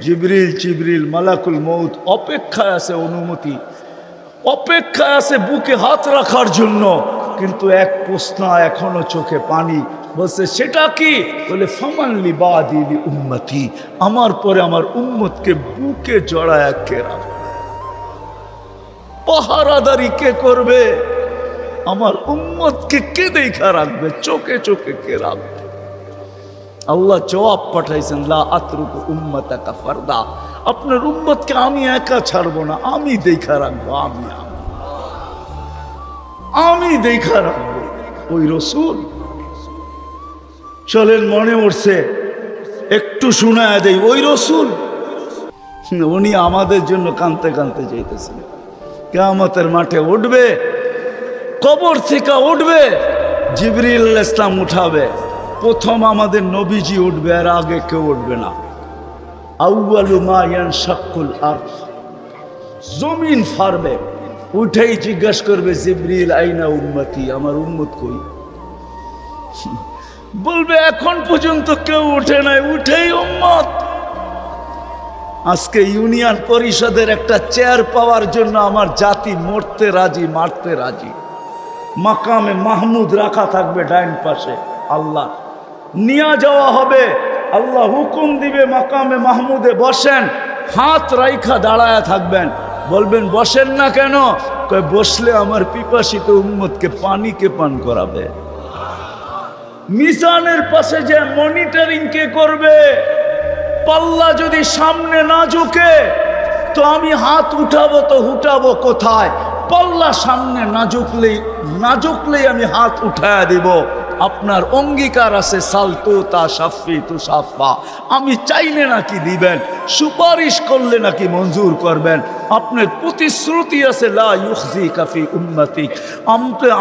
জিবরিল চিবরিল মালাকুল মৌত অপেক্ষায় আছে অনুমতি। অপেক্ষায় আছে বুকে হাত রাখার জন্য, কিন্তু এক প্রশ্ন এখনও চোখে পানি। বলছে, সেটা কি? বলে ফমানলি বাদিলি উম্মতি, আমার পরে আমার উম্মতকে বুকে জড়ায় কে রাখবে? পাহারাদারি কে করবে? আমার উম্মতকে কে দেখা রাখবে? চোখে চোখে কে রাখবে? আল্লাহ জবাব পাঠাইছেন আতরুক আপনার উম্মতকে আমি একা ছাড়বো না, আমি দেখা রাখব, আমি আমি। দেখা রাখব। ওই রসুল। চলেন, মনে উঠছে, একটু শোনায় দেই, ওই রসুল। উনি আমাদের জন্য কানতে কানতে যাইতেছেন। কেয়ামতের মাঠে উঠবে, কবর থেকে উঠবে, জিবরিল ইসলাম উঠাবে। প্রথম আমাদের নবীজি উঠবে, আর আগে কেউ উঠবে না। আউয়ালু মা ইয়ানশাক্কুল আরদ। জমিন ফারবে, উঠেই জিজ্ঞাসা করবে, জিবরিল, আইনা উম্মতি? আমার উম্মত কই? বলবে, এখন পর্যন্ত কেউ উঠে নাই, উঠেই উম্মত। আজকে ইউনিয়ন পরিষদের একটা চেয়ার পাওয়ার জন্য আমার জাতি মরতে রাজি, মারতে রাজি। মাকামে মাহমুদ রাখা থাকবে ডাইন পাশে, আল্লাহ। নিয়ে যাওয়া হবে। আল্লাহ হুকুম দিবে, মাকামে মাহমুদে বসেন। হাত রাইখা দাঁড়ায় থাকবেন। বলবেন, বসেন না কেন? বসলে আমার পিপাসিত উম্মতকে পানিকে পান করাবে। মিজানের পাশে যে মনিটরিং কে করবে, পাল্লা যদি সামনে না ঝুঁকে, তো আমি হাত উঠাবো তো উঠাবো কোথায়? পাল্লা সামনে না ঝুঁকলেই না ঝুঁকলেই আমি হাত উঠায় দিব। আপনার অঙ্গীকার আছে, সালতু তা সাফি তু সাফা। আমি চাইলে নাকি দিবেন, সুপারিশ করলে নাকি মঞ্জুর করবেন। আপনার প্রতিশ্রুতি আছে, লা কাফি উন্নতি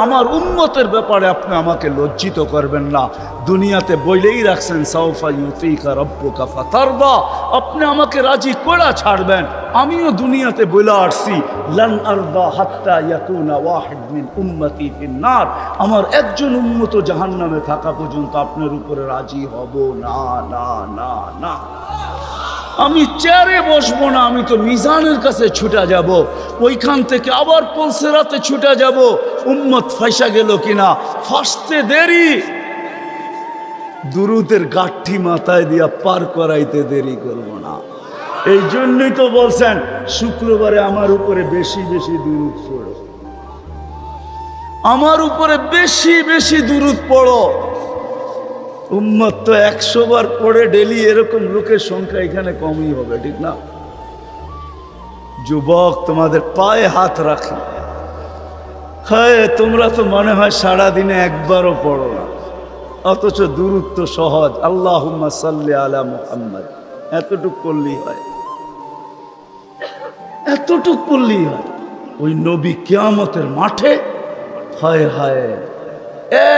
আমার উন্মতের ব্যাপারে আপনি আমাকে লজ্জিত করবেন না। দুনিয়াতে বইলেই রাখছেন, সাউফা ইউতিকা রব্বুকা ফাতারদা। আপনি আমাকে রাজি করা ছাড়বেন, আমিও দুনিয়াতে বলে আসছি। লান আরদা হাত্তা ইয়াকুনা ওয়াহিদ মিন উম্মতি ফিন্নার। আমার একজন উম্মত জাহান্নামে থাকা পর্যন্ত আপনার উপরে রাজি হব। না না না না। আমি চেয়ারে বসবো না, আমি তো মিজানের কাছে ছুটা যাব। ওইখান থেকে আবার পলসেরাতে ছুটা যাব। উম্মত ফাইসা গেল কিনা? ফাঁসতে দেরি। দুরুদের গাঠি মাথায় দিয়া পার করাইতে দেরি করব না। এই জন্যই তো বলছেন, শুক্রবারে আমার উপরে বেশি বেশি দুরুদ পড়ো। আমার উপরে বেশি বেশি দুরুদ পড়ো। উম্মত তো একশো বার পড়ে ডেলি এরকম লোকের সংখ্যা এখানে কমই হবে, ঠিক না? যুবক, তোমাদের পায়ে হাত রাখি। হ্যাঁ তোমরা তো মনে হয় সারাদিনে একবারও পড়ো না। অথচ দূরত্ব সহজ। আল্লাহ সাল্লি আলা মুহাম্মদ। এতটুক করলেই হয়। এতটুক করলেই হয়। ওই নবী কেয়ামতের মাঠে হায় হায়,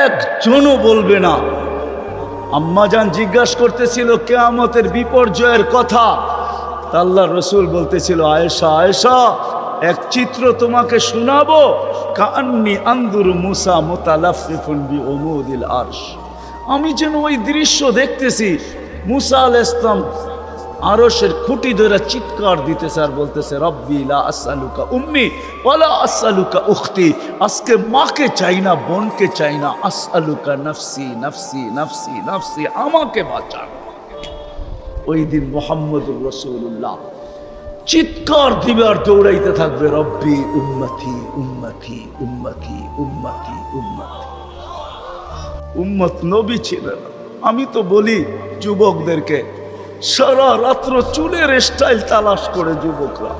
একজনও বলবে না। আম্মাজান জিজ্ঞাসা করতেছিল, কেয়ামতের বিপর্যয়ের কথা। আল্লাহ রসুল বলতেছিল, আয়েশা আয়েশা, এক চিত্র তোমাকে শোনাবো। কান্নি আন্দুর মুসা মোতালাফিফুন বি ওমুদিল আরশ। আমি যেন ওই দৃশ্য দেখতেছি। মুসা আল ইসলাম আরসের খুঁটি ধরে চিৎকার দিতেছে আর বলতেছে, রব্বি লা আসালুকা উম্মি ওয়ালা আসালুকা উখতি। আজকে মাকে চাই না, বোনকে চাই না। আসালুকা নফসি নফসি নফসি নফসি, আমাকে বাঁচান। ওই দিন মোহাম্মদুর রসুল্লাহ চিৎকার দিবে আর দৌড়াইতে থাকবে, রব্বি উম্মতি উম্মতি উম্মতি উম্মতি উম্মতি। উম্মত নবী ছিলেন। আমি তো বলি যুবকদেরকে, সারা রাত্র চুলের স্টাইল তালাশ করে যুবকরা।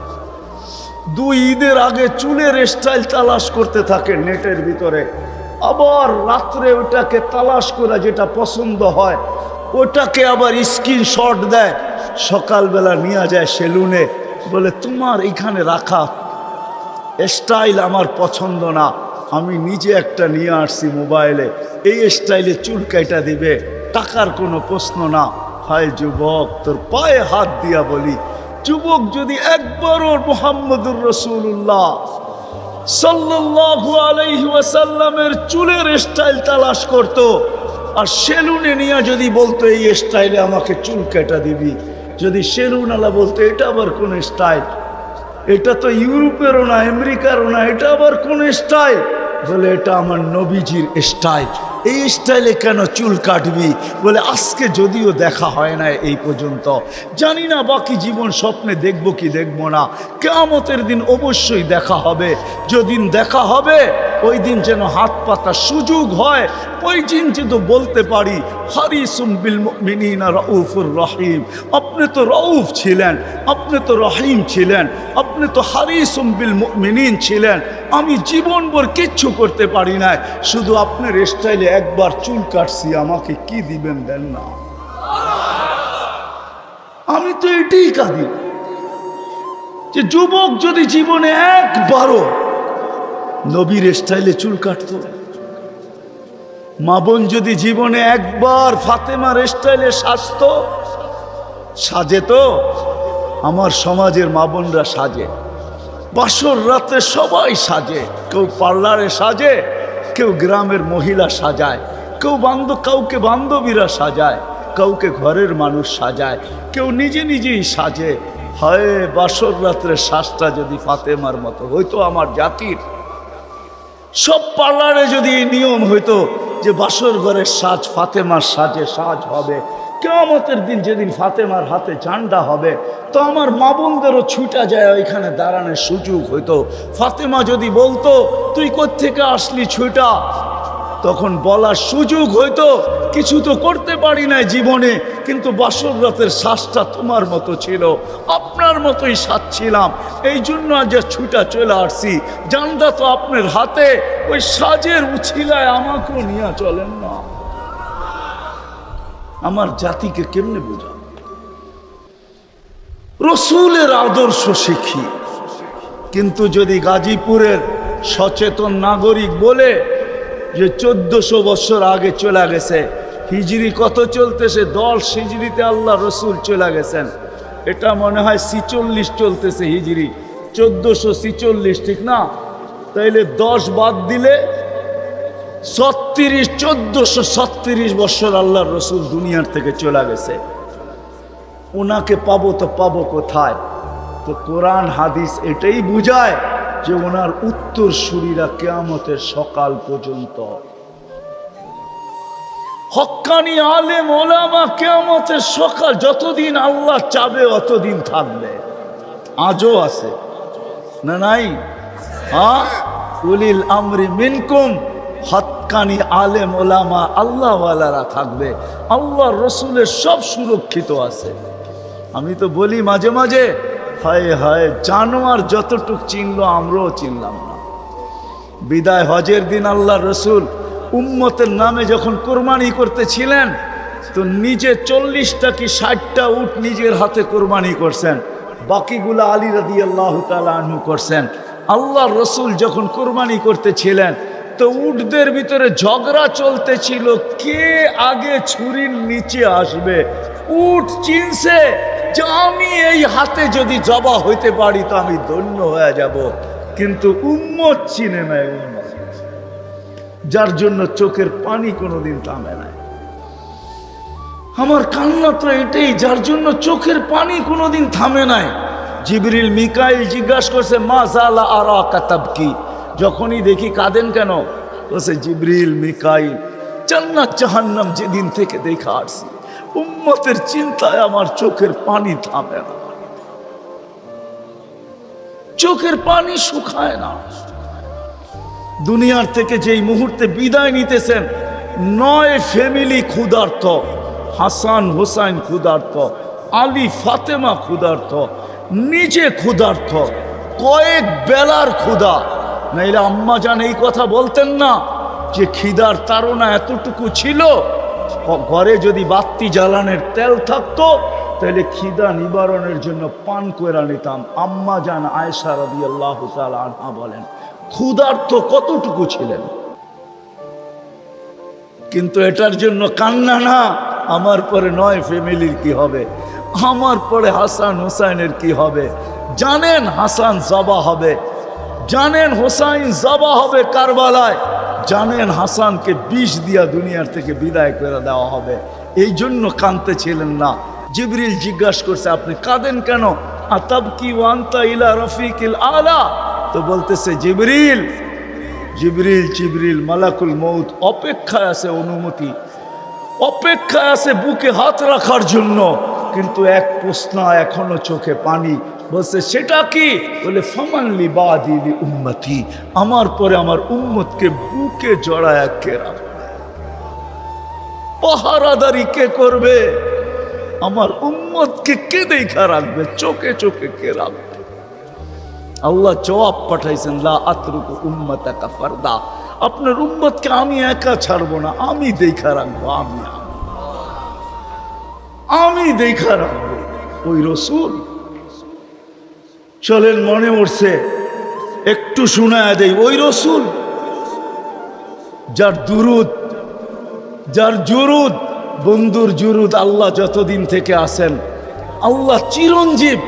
দুই ঈদের আগে চুলের স্টাইল তালাশ করতে থাকে নেটের ভিতরে। আবার রাত্রে ওটাকে তালাশ করে যেটা পছন্দ হয় ওটাকে আবার স্ক্রিনশট দেয়। সকালবেলা নিয়ে যায় সেলুনে, বলে, তোমার এখানে রাখা স্টাইল আমার পছন্দ না। আমি নিজে একটা নিয়ে আসছি মোবাইলে। এই স্টাইলে চুল কাইটা দিবে। টাকার কোনো প্রশ্ন না। হায় যুবক, তোর পায়ে হাত দিয়া বলি, যুবক যদি একবারও মোহাম্মদুর রসুল্লাহ সাল্লাল্লাহু আলাইহি চুলের স্টাইল তালাশ করত আর সেলুনে নিয়ে যদি বলতো, এই স্টাইলে আমাকে চুল কেটা দিবি। যদি সেলুনালা বলতো, এটা আবার কোন স্টাইল? এটা তো ইউরোপেরও না, আমেরিকারও না, এটা আবার কোন স্টাইল? বলে, এটা আমার নবীজির স্টাইল। এই স্টাইলে কেন চুল কাটবি? বলে, আজকে যদিও দেখা হয় না এই পর্যন্ত। জানি না বাকি জীবন স্বপ্নে দেখব কি দেখব না। কেমতের দিন অবশ্যই দেখা হবে। যদিন দেখা হবে ওই দিন যেন হাত পাতা সুযোগ হয়, ওই দিন যেহেতু বলতে পারি, হারিসুম বিল মিনিনা রউফুর রহিম। আপনি তো রউফ ছিলেন, আপনি তো রহিম ছিলেন, আপনি তো হারিসুম বিল মিনিন ছিলেন। আমি জীবনভর কিচ্ছু করতে পারি না শুধু আপনার স্টাইলে একবার চুল কাটছি, আমাকে কি দিবেন দেন না। আমি তো এটাই কাঁদি। যে যুবক যদি জীবনে একবারও নবীর স্টাইলে চুল কাটতো। মা বোন যদি জীবনে একবার ফাতেমার স্টাইলে সাজত, সাজে তো? আমার সমাজের মা বোনরা সাজে। বাসর রাতে সবাই সাজে। কেউ পার্লারে সাজে, কেউ গ্রামের মহিলা সাজায়, কেউ বান্ধব কাউকে বান্ধবীরা সাজায়, কাউকে ঘরের মানুষ সাজায়, কেউ নিজে নিজেই সাজে। হয়, বাসর রাত্রে শ্বাসটা যদি ফাতেমার মতো হয়তো আমার জাতির সব পার্লারে যদি নিয়ম হইতো যে বাসর ঘরের সাজ ফাতেমার সাজে সাজ হবে কেমতের দিন যেদিন ফাতেমার হাতে ঝান্ডা হবে, তো আমার মা বোনদেরও ছুটা যায় ওইখানে দাঁড়ানোর সুযোগ হইতো। ফাতেমা যদি বলতো, তুই কোত্থেকে আসলি ছুটা তখন বলার সুযোগ হইতো কিছু তো করতে পারি না জীবনে, কিন্তু বাসর রাতের শ্বাসটা তোমার মতো ছিল, আপনার মতোই সাজছিলাম। এই জন্য আজ ছুটা চলে আসছি। জানটা তো আপনার হাতে, ওই সাজের উছিলায় আমাকেও নিয়ে চলেন না। আমার জাতিকে কেমনে বোঝা রসুলের আদর্শ শিখি। কিন্তু যদি গাজীপুরের সচেতন নাগরিক বলে যে চোদ্দশো বছর আগে চলে গেছে। হিজড়ি কত চলতেছে? দশ হিজড়িতে আল্লাহ রসুল চলে গেছেন। এটা মনে হয় ছিচল্লিশ চলতেছে হিজড়ি চোদ্দশো ছিচল্লিশ, ঠিক না? তাইলে দশ বাদ দিলে ছত্রিশ, চোদ্দশো ছত্রিশ বছর আল্লাহ রসুল দুনিয়ার থেকে চলে গেছে। ওনাকে পাবো তো পাবো কোথায়? তো কোরআন, হাদিস এটাই বুঝায়। যে ওনার উত্তর সুরীরা কেয়ামতের সকাল পর্যন্ত। হক্কানি আলেম, ওলামা কেয়ামতের সকাল, যতদিন আল্লাহ চাবে, অতদিন থাকবে। আজও আছে। না নাই? হ্যাঁ? উলিল আমরি মিনকুম হৎকানি আলেম, ওলামা আল্লাহওয়ালারা থাকবে। আল্লাহ রসুলের সব সুরক্ষিত আছে। আমি তো বলি মাঝে মাঝে হায় হায়, জানোয়ার যতটুক চিনল, আমরাও চিনলাম না। বিদায় হজের দিন আল্লাহ রসুল উম্মতের নামে যখন কোরবানি করতেছিলেন, তো নিজে চল্লিশটা কি ষাটটা উট নিজের হাতে কোরবানি করছেন। বাকিগুলো আলী রাদি আল্লাহ তালু করছেন। আল্লাহ রসুল যখন কোরবানি করতেছিলেন, তো উটদের ভিতরে ঝগড়া চলতেছিল, কে আগে ছুরির নিচে আসবে? উট চিনছে আমি এই হাতে যদি জবা হইতে পারি, তো আমি ধন্য হয়ে যাব। কিন্তু উম্মত চিনে নেয় উম্মত। যার জন্য চোখের পানি কোনোদিন থামে নাই আমার কান্না তো এটাই, যার জন্য চোখের পানি কোনোদিন থামে নাই জিবরিল মিকাইল জিজ্ঞাসা করছে, মা জালা আর কাতাব কি? যখনই দেখি কাঁদেন কেন? বলছে, জিবরিল মিকাইল, জান্নাত জাহান্নাম যেদিন থেকে দেখা আসছি। উম্মতের চিন্তায় আমার চোখের পানি থামে না। চোখের পানি শুকায় না। দুনিয়ার থেকে যেই মুহূর্তে বিদায় নিতেছেন, নয় ফ্যামিলি ক্ষুধার্ত, হাসান হোসাইন ক্ষুধার্ত, আলী ফাতেমা ক্ষুধার্ত, নিজে ক্ষুধার্ত, কয়েক বেলার ক্ষুধা। নাইলে আম্মা জান এই কথা বলতেন না যে, খিদার তারা এতটুকু ছিল ঘরে যদি বাত্তি জ্বালানের তেল থাকতো, তাহলে খিদা নিবারণের জন্য পান করে নিতাম। আম্মা জান আয়সা রবি আল্লাহ আনহা বলেন, ক্ষুধার্ত কতটুকু ছিলেন? কিন্তু এটার জন্য কান্না না, আমার পরে নয় ফ্যামিলির কি হবে? আমার পরে হাসান হুসাইনের কি হবে? জানেন হাসান জবা হবে। জানেন হোসাইন জবা হবে কারবালায়। জানেন হাসানকে বিষ দিয়া দুনিয়ার থেকে বিদায় করে দেওয়া হবে। এই জন্য কানতে ছিলেন না। জিবরিল জিজ্ঞাসা করছে, আপনি কাঁদেন কেন? আতাব কি ওয়ান্তা ইলা রফিকিল আলা। তো বলতেছে, জিবরিল জিবরিল জিবরিল, মালাকুল মৌত অপেক্ষায় আছে অনুমতি। অপেক্ষায় আছে বুকে হাত রাখার জন্য। কিন্তু এক প্রশ্ন এখনও চোখে পানি। বলছে, সেটা কি? বলে ফমানলি বাদিলি উম্মতি। আমার পরে আমার উম্মতকে বুকে জড়ায় কে পাহারাদারি কে করবে? আমার উম্মতকে কে দেখা রাখবে? চোখে চোখে কে রাখবে? আল্লাহ জবাব পাঠাইছেন, লা আতরুকু উম্মতাকা ফারদা। আপনার উম্মতকে আমি একা ছাড়বো না, আমি দেখা রাখব, আমি আমি। আমি দেখা রাখব। ওই রসুল চলেন, মনে উঠছে একটু শোনায় দেই। ওই রসুল যার দুরুদ, যার জুরুদ, বন্ধুর জুরুদ আল্লাহ যতদিন থেকে আসেন আল্লাহ চিরঞ্জীব,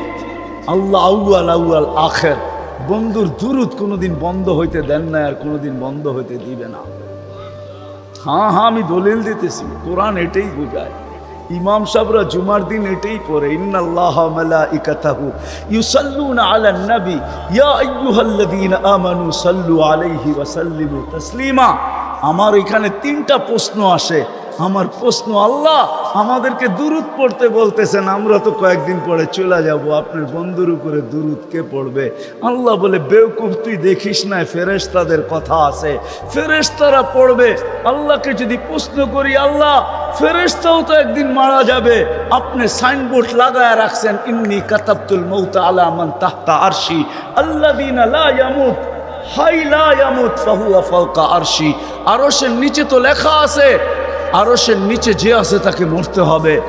আল্লাহ আউয়াল আউয়াল আখের। বন্ধুর দুরুদ কোনোদিন বন্ধ হইতে দেন না আর কোনোদিন বন্ধ হইতে দিবে না। হ্যাঁ হ্যাঁ আমি দলিল দিতেছি। কোরআন এটাই বোঝায়। ইমাম সাহরা জুমার দিন এটাই তাসলিমা। আমার এখানে তিনটা প্রশ্ন আসে আমার প্রশ্ন আল্লাহ আমাদেরকে দুরুদ পড়তে বলতেছেন, আমরা তো কয়েকদিন পরে চলে যাব, আপনার বন্ধুর উপরে দুরুদ কে পড়বে? আল্লাহ বলে, বেউকুফ, তুই দেখিস না ফেরেশতাদের কথা আছে। ফেরেশতারা পড়বে, আল্লাহকে যদি প্রশ্ন করি, আল্লাহ, ফেরেশতাও তো একদিন মারা যাবে। আপনি সাইনবোর্ড লাগায় রাখছেন, ইন্নি কাতাবতুল মৌতা আলা মান তাহতা আরশি, আল্লাযীনা লা ইয়ামুত, হাই লা ইয়ামুত, ফাহুয়া ফাওকা আরশি। আরশের নিচে তো লেখা আছে আরশের নিচে যে আছে তাকে মরতে হবে।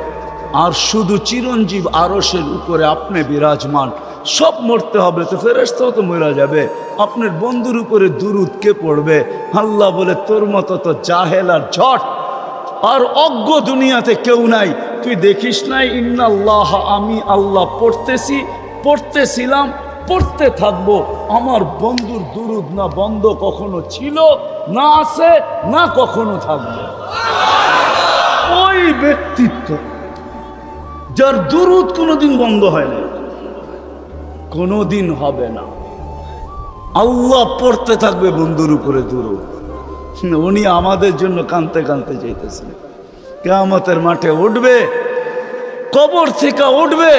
আর শুধু চিরঞ্জীব আরশের উপরে আপনি বিরাজমান, সব মরতে হবে তো ফেরেস্তাও তো মরা যাবে। আপনার বন্ধুর উপরে দুরুদ কে পড়বে? আল্লাহ বলে, তোর মতো তো জাহেল আর ঝট। আর অজ্ঞ দুনিয়াতে কেউ নাই। তুই দেখিস নাই, ইন্নাল্লাহ আমি আল্লাহ পড়তেছি, পড়তেছিলাম, পড়তে থাকব। আমার বন্ধুর দুরুদ না বন্ধ কখনো ছিল, না আছে, না কখনো থাকবে। ওই ব্যক্তিত্ব যার দুরুদ কোনোদিন বন্ধ হয় না কোনোদিন হবে না। আল্লাহ পড়তে থাকবে বন্ধুর উপরে দুরুদ। উনি আমাদের জন্য কানতে কানতে যেতেছেন কেয়ামতের মাঠে উঠবে, কবর থেকে উঠবে,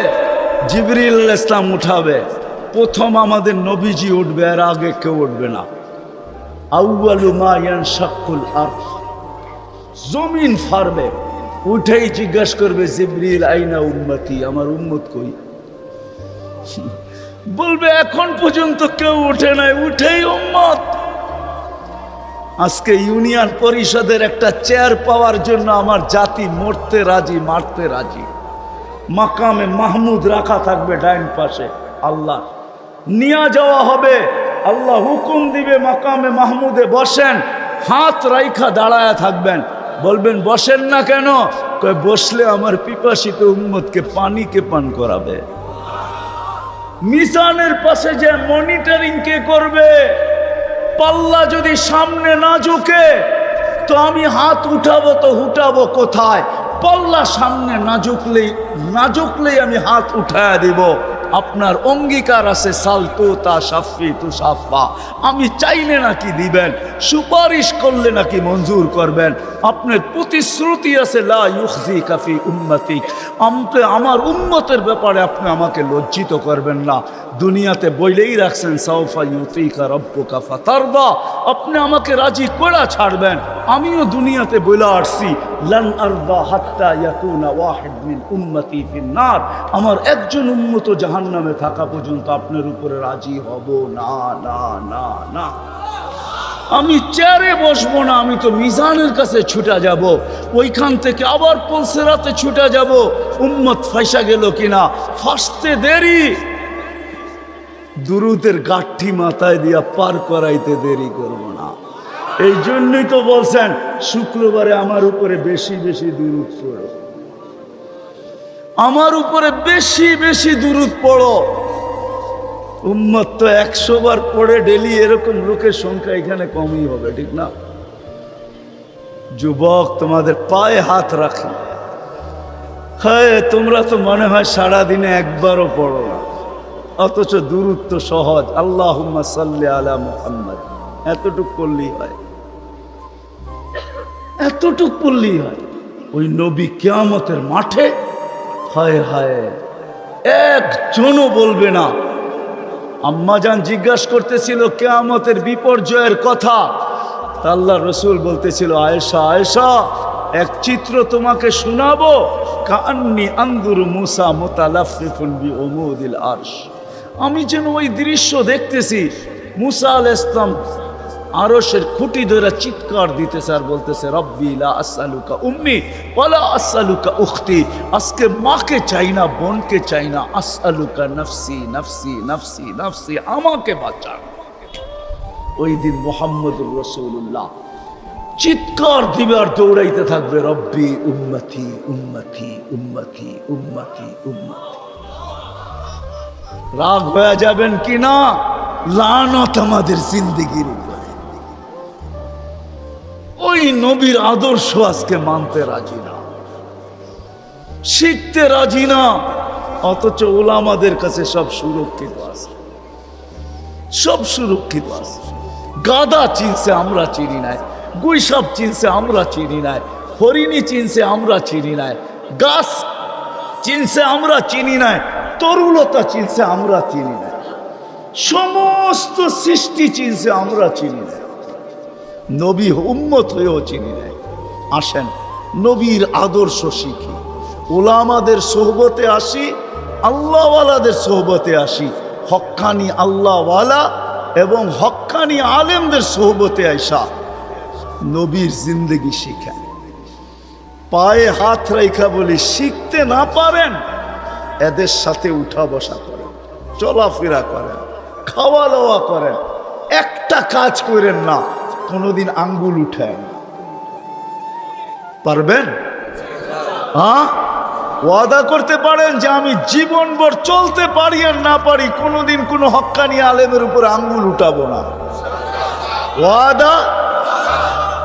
জিবরিল ইসলাম উঠাবে। প্রথম আমাদের নবীজি উঠবে, আর আগে কেউ উঠবে না। আউয়ালু মা ইয়ানশাক্কুল আরদ। জমিন ফারবে উঠেই জিজ্ঞাসা করবে, জিবরিল, আইনা উম্মতি? আমার উম্মত কই? বলবে, এখন পর্যন্ত কেউ উঠে নাই, উঠেই উম্মত। আজকে ইউনিয়ন পরিষদের একটা চেয়ার পাওয়ার জন্য আমার জাতি মরতে রাজি, মারতে রাজি। মাকামে মাহমুদ রাখা থাকবে ডাইন পাশে, আল্লাহ। নিয়ে যাওয়া হবে, আল্লাহ হুকুম দিবে, মাকামে মাহমুদে বসেন, হাত রাইখা দাঁড়ায় থাকবেন। বলবেন, বসেন না কেন? বসলে আমার পিপাসিত উম্মতকে পানিকে পান করাবে? মিশানের পাশে যে মনিটরিং কে করবে, পাল্লা যদি সামনে না ঝুঁকে, তো আমি হাত উঠাবো তো উঠাবো কোথায়? পাল্লা সামনে না ঝুঁকলেই না ঝুঁকলেই আমি হাত উঠায় দিব। আপনার অঙ্গীকার আছে, সালতু তা সাফি তু সাফা। আমি চাইলে নাকি দিবেন, সুপারিশ করলে নাকি মঞ্জুর করবেন। আপনার প্রতিশ্রুতি আছে, লা ইউখজি কাফি উম্মতি আমতে আমার উম্মতের ব্যাপারে আপনি আমাকে লজ্জিত করবেন না। দুনিয়াতে বইলেই রাখছেন, সাউফা ইউতিকা রব্বুকা ফাতারদা। আপনি আমাকে রাজি করে ছাড়বেন। আমিও দুনিয়াতে বলে আসছি। লান আরদা হাত্তা ইয়াকুনা ওয়াহিদ মিন উম্মতি ফিন্নার আমার একজন উম্মত জাহান্নামে থাকা পর্যন্ত আপনার উপরে রাজি হব। না না না না। আমি চেয়ারে বসবো না, আমি তো মিজানের কাছে ছুটা যাব। ওইখান থেকে আবার পলসেরাতে ছুটা যাব। উম্মত ফাইসা গেল কিনা? ফাঁসতে দেরি। দুরুদের গাঠি মাথায় দিয়া পার করাইতে দেরি করব না। এই জন্যই তো বলছেন, শুক্রবারে আমার উপরে বেশি বেশি দুরুদ পড়ো। আমার উপরে বেশি বেশি দূরত পড়ো। উম্মত তো একশো বার পড়ে ডেলি এরকম লোকের সংখ্যা এখানে কমই হবে, ঠিক না? যুবক, তোমাদের পায়ে হাত রাখি। হ্যাঁ তোমরা তো মনে হয় সারাদিনে একবারও পড়ো না। অথচ দূরত্ব সহজ। আল্লাহ সাল্লি আলা মুহাম্মদ। এতটুক করলেই হয়। এতটুক করলেই হয়। ওই নবী কেয়ামতের মাঠে হায় হায়, একজনও বলবে না। আম্মাজান জিজ্ঞাসা করতেছিল, কেয়ামতের বিপর্যয়ের কথা। আল্লাহ রসুল বলতেছিল, আয়েশা আয়েশা, এক চিত্র তোমাকে শোনাবো। কান্নি আন্দুর মুসা মোতালাফিফুন বি ওমুদিল আরশ। আমি যেন ওই দৃশ্য দেখতেছি। মুসা আল ইসলাম আরশের খুঁটি ধরে চিৎকার দিতেছে আর বলতেছে, রব্বি লা আসআলুকা উম্মি ওয়ালা আসআলুকা উখতি। আজকে মাকে চাই না, বোনকে চাই না। আসআলুকা নফসি নফসি নফসি নফসি, আমাকে বাঁচান। ওই দিন মোহাম্মদুর রসুল্লাহ চিৎকার দিবে আর দৌড়াইতে থাকবে, রব্বি উম্মতি উম্মতি উম্মতি উম্মতি উম্মতি। রাগ হয়ে যাবেন কি না? লানত আমাদের জিন্দিগির উপরে। ওই নবীর আদর্শ আজকে মানতে রাজি না। শিখতে রাজি না, অথচ ওলামাদের কাছে সব সুরক্ষিত আছে। সব সুরক্ষিত আছে। গাদা চিনছে আমরা চিনি নাই, গুইসাপ চিনছে আমরা চিনি নাই, হরিণী চিনছে আমরা চিনি নাই, গাছ চিনছে আমরা চিনি নাই, তরুলতা চিনছে আমরা চিনি নাই। সমস্ত সৃষ্টি চিনছে আমরা চিনি নাই। নবী উম্মত হয়েও চিনি নেয় আসেন, নবীর আদর্শ শিখি। ওলামাদের সোহবতে আসি, আল্লাহওয়ালাদের সোহবতে আসি। হক্কানি আল্লাহওয়ালা এবং হক্কানি আলেমদের সোহবতে আইসা নবীর জিন্দগি শিখেন। পায়ে হাত রেখা বলি শিখতে না পারেন, এদের সাথে উঠা বসা করেন, চলাফেরা করেন, খাওয়া দাওয়া করেন, একটা কাজ করেন না কোনোদিন আঙ্গুল উঠেন পারবেন? হ্যাঁ? ওয়াদা করতে পারেন যে আমি জীবনভর চলতে পারি আর না পারি, কোনোদিন কোনো হক্কানি আলেমের উপর আঙ্গুল উঠাবো না। ওয়াদা?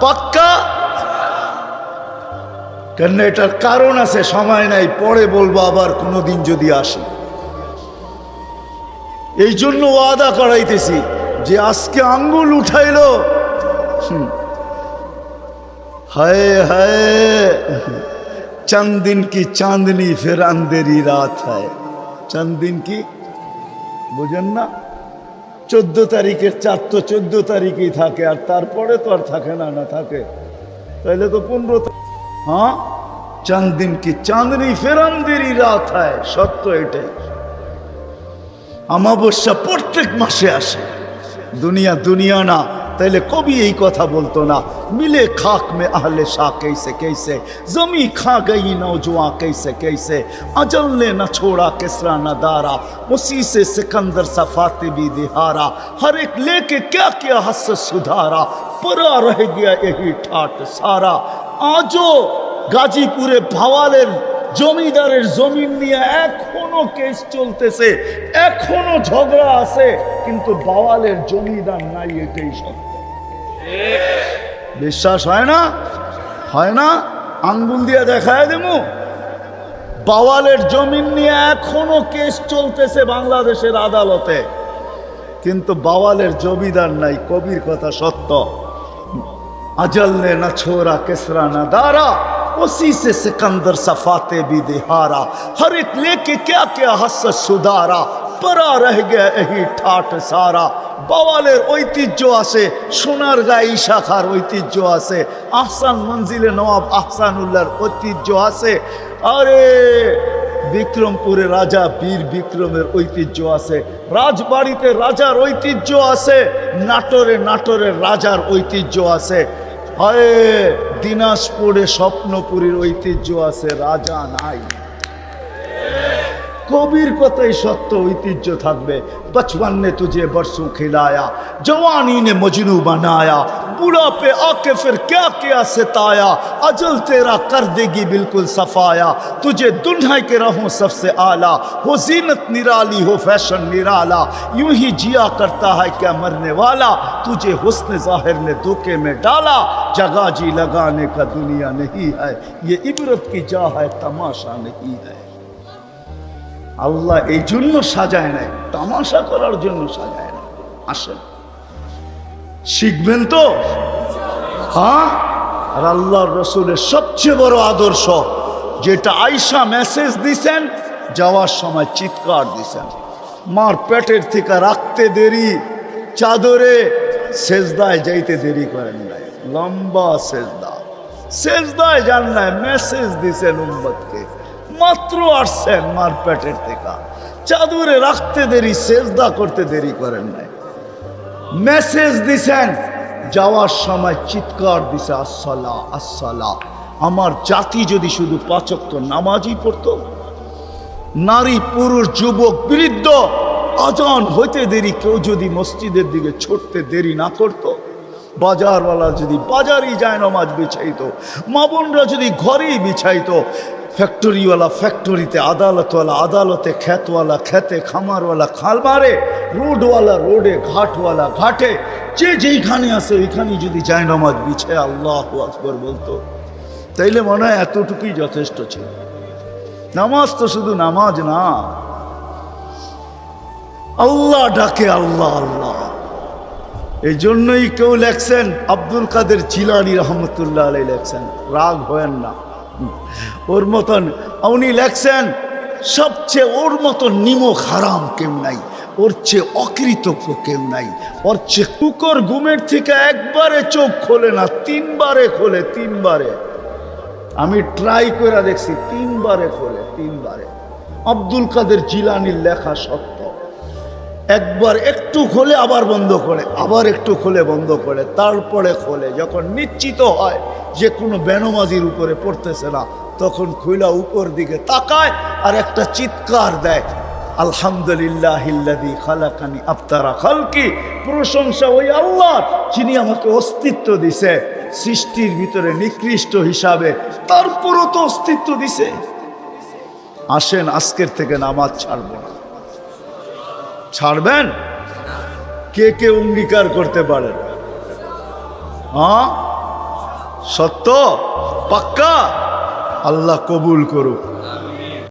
পাক্কা? কেন এটার কারণ আছে, সময় নাই, পরে বলব আবার কোনোদিন যদি আসি। এই জন্য ওয়াদা করাইতেছি যে আজকে আঙ্গুল উঠাইলো। হায় হায়। দিন কি চাঁদনি ফের আন্দেরি রাত হয়। চাঁদ দিন কি? বুঝেন না। চোদ্দ তারিখের চার তো চোদ্দ তারিখেই থাকে, আর তারপরে তো আর থাকে না না থাকে। তাহলে তো পনেরো হ্যাঁ? চাঁদ কি চাঁদনি ফের আন্দেরি রাত হয়, সত্য এটাই। আমাবস্যা প্রত্যেক মাসে আসে। দুনিয়া দুনিয়া না تیلے کبھی یہی کو تھا بولتو نا ملے خاک میں اہل شاہ کیسے کیسے زمین کھا گئی نوجوان کیسے کیسے اجل نے نہ چھوڑا کسرا نہ دارا اسی سے سکندر صفاتی بھی دہارا ہر ایک لے کے کیا کیا حس سدھارا پرا رہ گیا یہی ٹھاٹ سارا آجو گاجی پورے بھوالے জমিদারের জমিন নিয়ে এখনও কেস চলতেছে, এখনও ঝগড়া আছে, কিন্তু বাওয়ালের জমিদার নাই এটাই সব বিশ্বাস হয় না? হয় না? আঙ্গুল দিয়ে দেখায় দেবো। বাওয়ালের জমিন নিয়ে এখনও কেস চলতেছে বাংলাদেশের আদালতে, কিন্তু বাওয়ালের জমিদার নাই, কবির কথা সত্য। আজল না ছোরা, কেসরা না দাঁড়া उसी से सिकंदर सफाते भी दिहारा हर एक लेके क्या क्या हस सुधारा পরা রহ গিয়া এই ঠাট সারা বাওয়ালের ঐতিহ্য আছে সোনার গায়ে শাখার ঐতিহ্য আছে আহসান মঞ্জিলে নবাব আহসানুল্লাহর ঐতিহ্য আছে আরে বিক্রমপুরে রাজা বীর বিক্রমের ঐতিহ্য আছে রাজবাড়িতে রাজার ঐতিহ্য আছে নাটোরে নাটোরের রাজার ঐতিহ্য আছে হয় দিনাজপুরে স্বপ্নপুরীর ঐতিহ্য আছে রাজা নাই। কবির কথাই جو تھک بے بچپن نے تجھے برسوں کھلایا جوانی نے مجنو بنایا بڑا پہ آ کے پھر کیا کیا ستایا اجل تیرا کر دے گی بالکل صفایا تجھے دنیا کے رہوں سب سے اعلیٰ ہو زینت نرالی ہو فیشن نرالا یوں ہی جیا کرتا ہے کیا مرنے والا تجھے حسن ظاہر نے دھوکے میں ڈالا جگہ جی لگانے کا دنیا نہیں ہے یہ عبرت کی جاہ ہے تماشا نہیں ہے আল্লাহ এই জন্য সাজায় নাই, তামাশা করার জন্য সাজায় না আসেন। শিখবেন তো? হ্যাঁ? আর আল্লাহর রসুলের সবচেয়ে বড় আদর্শ, যেটা আয়সা মেসেজ দিছেন, যাওয়ার সময় চিৎকার দিছেন। মার পেটের থেকে রাখতে দেরি, চাদরে সেজদায় যাইতে দেরি করেন নাই। লম্বা সেজদা। সেজদায় যান নাই মেসেজ দিছেন উম্মতকে। মাত্র আসছেন মার পেটের থেকে। চাদরে রাখতে দেরি, সেজদা করতে দেরি করেন নাই। মেসেজ দিছেন, যাওয়ার সময় চিৎকার দিছে, আসসালা আসসালা। আমার জাতি যদি শুধু পাচক্ত নামাজই পড়তো, নারী, পুরুষ, যুবক, বৃদ্ধ, আজান হইতে দেরি, কেউ যদি মসজিদের দিকে ছুটতে দেরি না করতো, বাজারওয়ালা যদি বাজারই যায় নামাজ বিছাইত, মা বোনরা যদি ঘরেই বিছাইতো ফ্যাক্টরিওয়ালা ফ্যাক্টরিতে, আদালতওয়ালা আদালতে খ্যাতওয়ালা খেতে খামারওয়ালা খালমারে রোডওয়ালা রোডে, ঘাটওয়ালা ঘাটে, যে যেইখানে আছে ওইখানেই যদি যায় নামাজ বিছায় আল্লাহ আকবর বলতো। তাইলে মনে হয় এতটুকুই যথেষ্ট ছিল। নামাজ তো শুধু নামাজ না। আল্লাহ ডাকে, আল্লাহ আল্লাহ। এই জন্যই কেউ লেখছেন, আব্দুল কাদের জিলানি রহমতুল্লাহ আলাই লেখছেন, রাগ হয়েন না। ওর মতন উনি লেখছেন, সবচেয়ে ওর মতো নিমক হারাম কেউ নাই, ওর চেয়ে অকৃতজ্ঞ কেউ নাই, ওর চেয়ে কুকর ঘুমের থেকে একবারে চোখ খোলে না, তিনবারে খোলে, তিনবারে। আমি ট্রাই করে দেখছি, তিনবারে খোলে, তিনবারে। আব্দুল কাদের জিলানির লেখা সত্য। একবার একটু খোলে, আবার বন্ধ করে, আবার একটু খোলে, বন্ধ করে, তারপরে খোলে। যখন নিশ্চিত হয় যে কোনো বেনমাজির উপরে পড়তেছে না, তখন খুইলা উপর দিকে তাকায় আর একটা চিৎকার দেয়, আলহামদুলিল্লাহ হিল্লাদি খালাকানি আফতারা খালকি। প্রশংসা ওই আল্লাহ যিনি আমাকে অস্তিত্ব দিছে, সৃষ্টির ভিতরে নিকৃষ্ট হিসাবে, তারপরও তো অস্তিত্ব দিছে। আসেন আজকের থেকে নামাজ ছাড়বো না। ছাড়বেন? কে কে অঙ্গীকার করতে পারেন হ্যাঁ? সত্য? পাক্কা? আল্লাহ কবুল করুক।